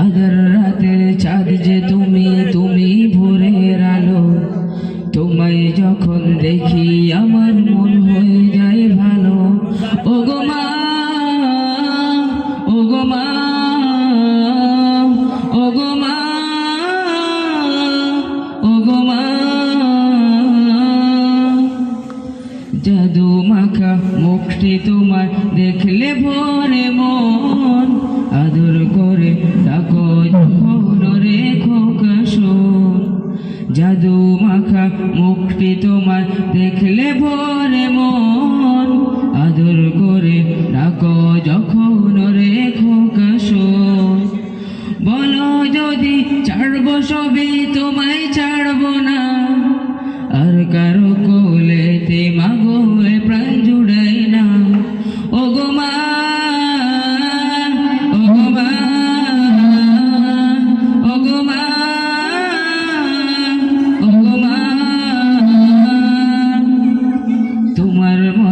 আধার রাতের চাঁদ যে তুমি তুমি ভোরের আলো। তোমায় যখন দেখি আমার মন হয়ে যায় ভালো। ও গো ও গো ও গো মা ও গো মা। জাদু মাখা মুখটি তোমার দেখলে ভরে মন। আদর মুখটি তোমার দেখলে ভরে মন। আদর করে রাখো যখন রেখো কাশন। বলো যদি ছাড়বো সবে তোমায়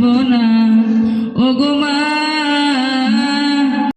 আমি বাসবো না ও গো মা